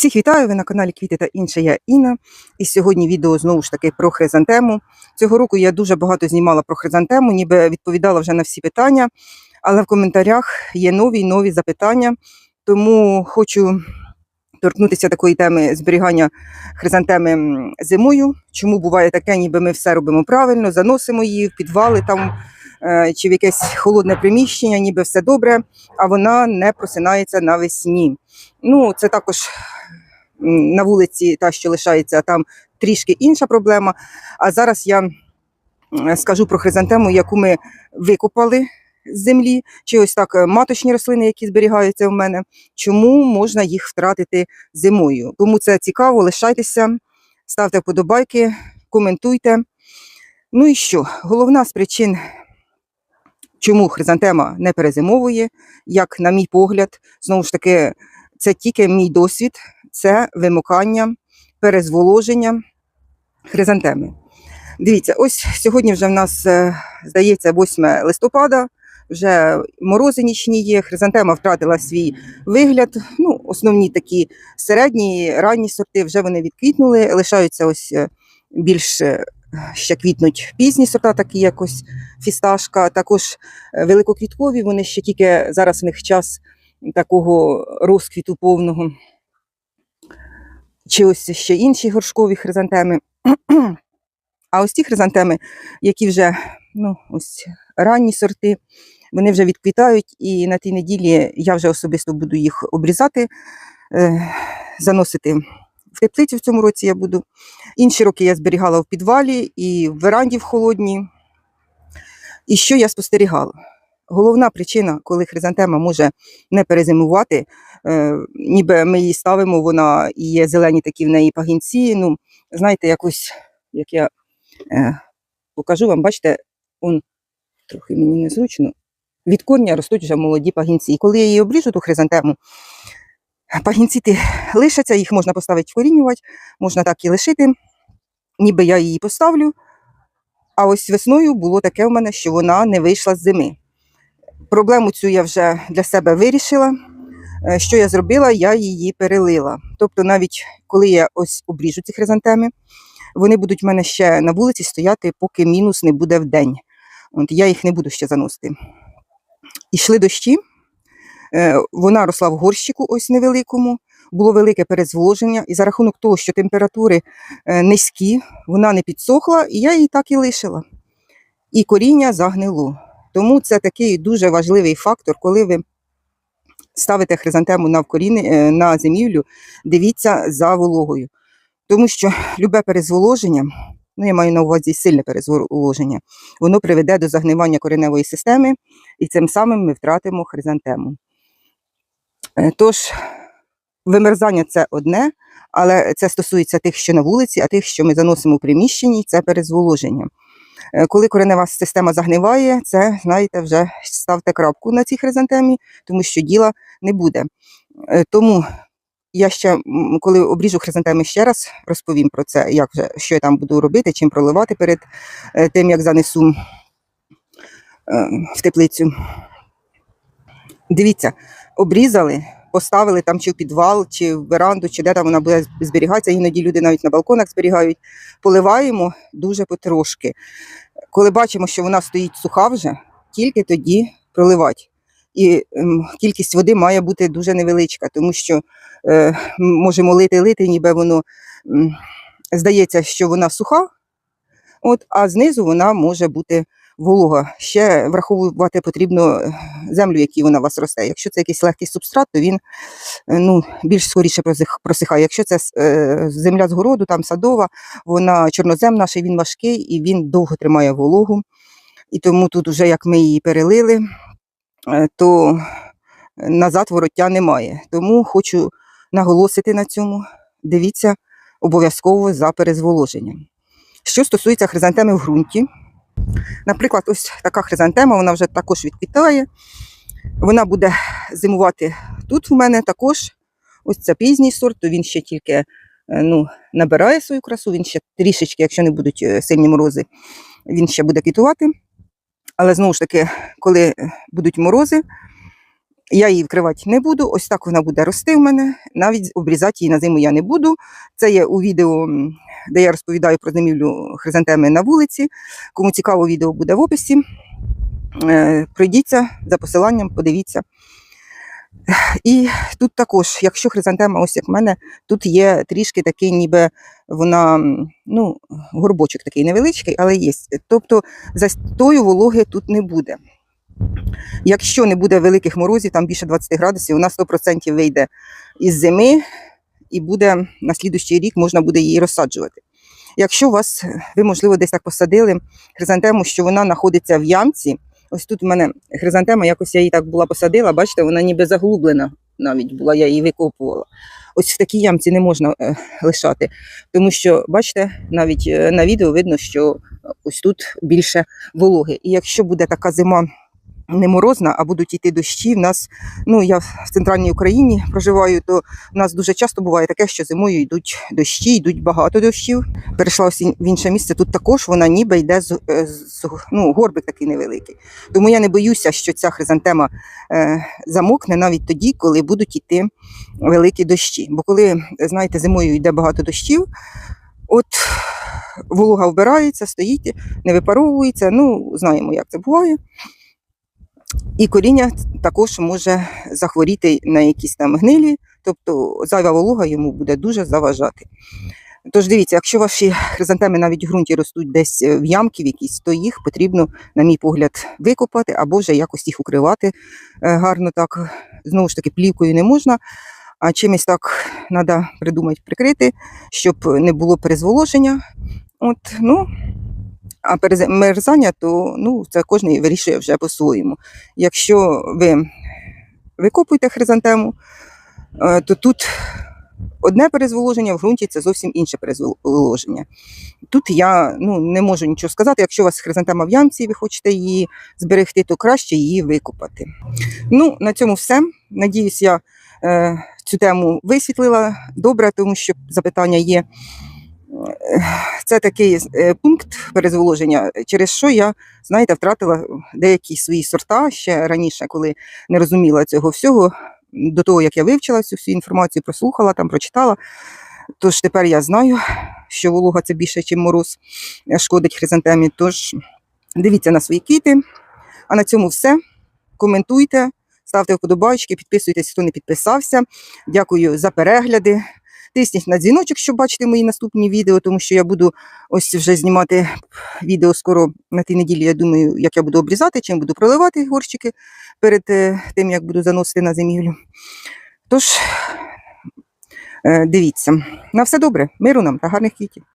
Всіх вітаю, ви на каналі Квіти та інше. Я Інна. І сьогодні відео знову ж таки про хризантему. Цього року я дуже багато знімала про хризантему, ніби відповідала вже на всі питання, але в коментарях є нові й нові запитання. Тому хочу торкнутися такої теми зберігання хризантеми зимою. Чому буває таке, ніби ми все робимо правильно, заносимо її в підвали там е, чи в якесь холодне приміщення, ніби все добре, а вона не просинається навесні. Ну, це також на вулиці, та, що лишається, там трішки інша проблема. А зараз я скажу про хризантему, яку ми викопали з землі, чи ось так е, маточні рослини, які зберігаються в мене. Чому можна їх втратити зимою? Кому це цікаво, лишайтеся, ставте вподобайки, коментуйте. Ну і що? Головна з причин, чому хризантема не перезимовує, як на мій погляд, знову ж таки, це тільки мій досвід, це вимикання, перезволоження хризантеми. Дивіться, ось сьогодні вже в нас, е, здається, 8 листопада, вже морози нічні є, хризантема втратила свій вигляд. Ну, основні такі середні, ранні сорти вже вони відквітнули, лишаються ось е, більш е, ще квітнуть пізні сорта, такі як ось фісташка, також великоквіткові, вони ще тільки зараз в них час такого розквіту повного. Чи ось ще інші горшкові хризантеми. А ось ті хризантеми, які вже ну, ось ранні сорти, вони вже відквітають, і на тій неділі я вже особисто буду їх обрізати, е, заносити в теплицю в цьому році я буду. Інші роки я зберігала в підвалі і в веранді в холодній. І що я спостерігала? Головна причина, коли хризантема може не перезимувати, е, ніби ми її ставимо, вона і є зелені такі в неї пагінці. Ну, знаєте, якось, як я е, покажу вам, бачите, он трохи мені незручно. Від корня ростуть вже молоді пагінці. І коли я її обріжу, ту хризантему, пагінці лишаться, їх можна поставити вкорінювати, можна так і лишити, ніби я її поставлю. А ось весною було таке в мене, що вона не вийшла з зими. Проблему цю я вже для себе вирішила. Е, Що я зробила? Я її перелила. Тобто, навіть коли я ось обріжу ці хризантеми, вони будуть в мене ще на вулиці стояти, поки мінус не буде в день. От я їх не буду ще заносити. Ішли дощі, е, вона росла в горщику, ось невеликому, було велике перезволоження, і за рахунок того, що температури е, низькі, вона не підсохла, і я її так і лишила. І коріння загнило. Тому це такий дуже важливий фактор, коли ви ставите хризантему на, вкоріння, е, на зимівлю, дивіться за вологою. Тому що любе перезволоження, ну я маю на увазі сильне перезволоження, воно приведе до загнивання кореневої системи, і цим самим ми втратимо хризантему. Е, Тож, вимерзання це одне, але це стосується тих, що на вулиці, а тих, що ми заносимо в приміщенні, це перезволоження. Е, Коли коренева система загниває, це, знаєте, вже ставте крапку на цій хризантемі, тому що діла не буде. Е, Тому я ще, коли обріжу хризантеми ще раз, розповім про це, як вже, що я там буду робити, чим проливати перед е, тим, як занесу в теплицю. Дивіться, обрізали, поставили там чи в підвал, чи в веранду, чи де там вона буде зберігатися. Іноді люди навіть на балконах зберігають. Поливаємо дуже потрошки. Коли бачимо, що вона стоїть суха вже, тільки тоді проливати. І ем, кількість води має бути дуже невеличка, тому що е, можемо лити лити, ніби воно здається, що вона суха, от, а знизу вона може бути волога. Ще враховувати потрібно е, землю, в якій вона у вас росте. Якщо це якийсь легкий субстрат, то він е, ну, більш скоріше просихає. Якщо це е, земля з городу, там садова, вона чорнозем наш, і він важкий і він довго тримає вологу. І тому тут, вже як ми її перелили, то назад вороття немає. Тому хочу наголосити на цьому. Дивіться обов'язково за перезволоженням. Що стосується хризантеми в ґрунті, наприклад, ось така хризантема, вона вже також відквітає. Вона буде зимувати тут у мене також. Ось це пізній сорт, то він ще тільки е, ну, набирає свою красу, він ще трішечки, якщо не будуть е, сильні морози, він ще буде квітувати. Але знову ж таки, коли будуть морози, Я її вкривати не буду. Ось так вона буде рости в мене. Навіть обрізати її на зиму я не буду. Це є у відео, де я розповідаю про зимівлю хризантеми на вулиці. Кому цікаво, відео буде в описі. Е, Пройдіться за посиланням, подивіться. І тут також, якщо хризантема, ось як в мене, тут є трішки такий, ніби вона, ну, горбочок такий невеличкий, але є. Тобто застою вологи тут не буде. Якщо не буде великих морозів, там більше 20 градусів, вона 100% вийде із зими і буде на слідущий рік можна буде її розсаджувати. Якщо у вас, ви, можливо, десь так посадили хризантему, що вона знаходиться в ямці, ось тут у мене хризантема, якось я її так була посадила, бачите, вона ніби заглублена навіть була, я її викопувала. Ось в такій ямці не можна е, лишати, тому що, бачите, навіть е, на відео видно, що ось тут більше вологи. І якщо буде така зима не морозна, а будуть йти дощі. В нас, ну я в центральній Україні проживаю, то в нас дуже часто буває таке, що зимою йдуть дощі, йдуть багато дощів. Перейшла в інше місце. Тут також вона ніби йде з, е, з ну, горбик такий невеликий. Тому я не боюся, що ця хризантема е, замокне навіть тоді, коли будуть йти великі дощі. Бо коли, знаєте, зимою йде багато дощів, от волога вбирається, стоїть, не випаровується. Ну, знаємо, як це буває. І коріння також може захворіти на якісь там гнилі, тобто зайва волога йому буде дуже заважати. Тож дивіться, якщо ваші хризантеми навіть в ґрунті ростуть десь е, в ямки в якісь, то їх потрібно, на мій погляд, викопати або вже якось їх укривати е, гарно так. Знову ж таки, плівкою не можна, а чимось так треба придумати прикрити, щоб не було перезволоження. От, ну, а перемерзання, то ну, це кожен вирішує вже по-своєму. Якщо ви викопуєте хризантему, е, то тут одне перезволоження, в ґрунті це зовсім інше перезволоження. Тут я ну, не можу нічого сказати. Якщо у вас хризантема в ямці і ви хочете її зберегти, то краще її викопати. Ну, на цьому все. Надіюсь, я е, цю тему висвітлила добре, тому що запитання є. Це такий е, пункт перезволоження, через що я, знаєте, втратила деякі свої сорта ще раніше, коли не розуміла цього всього. До того, як я вивчила цю всю інформацію, прослухала там, прочитала. Тож тепер я знаю, що волога це більше, ніж мороз е, шкодить хризантемі. Тож дивіться на свої квіти. А на цьому все. Коментуйте, ставте вподобайки, підписуйтесь, хто не підписався. Дякую за перегляди. Тисніть на дзвіночок, щоб бачити мої наступні відео, тому що я буду ось вже знімати відео скоро на тій неділі. Я думаю, як я буду обрізати, чим буду проливати горщики перед е, тим, як буду заносити на зимівлю. Тож, е, дивіться, на все добре, миру нам та гарних квітів.